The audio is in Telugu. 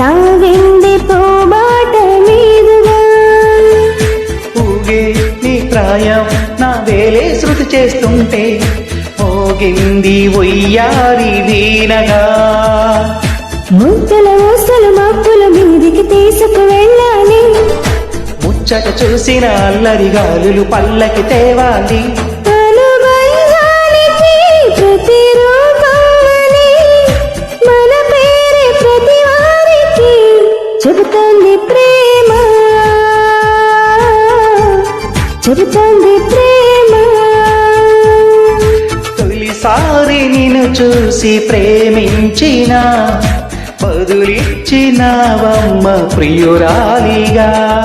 సంగింది పూబాట మీదుగా. ఊగే నీ ప్రాయం నా వేలే చేస్తుంటే పోగింది ఒయ్యారి వీణగా. ముద్దల ఊసలు మప్పుల మీదికి తీసుకు వెళ్ళాలి ముచ్చట చూసిన అల్లరి గాలులు పల్లకి తేవాలి. చెబుతోంది ప్రేమ. చెబుతోంది ప్రేమ. తొలిసారి నిన్ను చూసి ప్రేమించిన బదులిచ్చినవమ్మ ప్రియురాలిగా.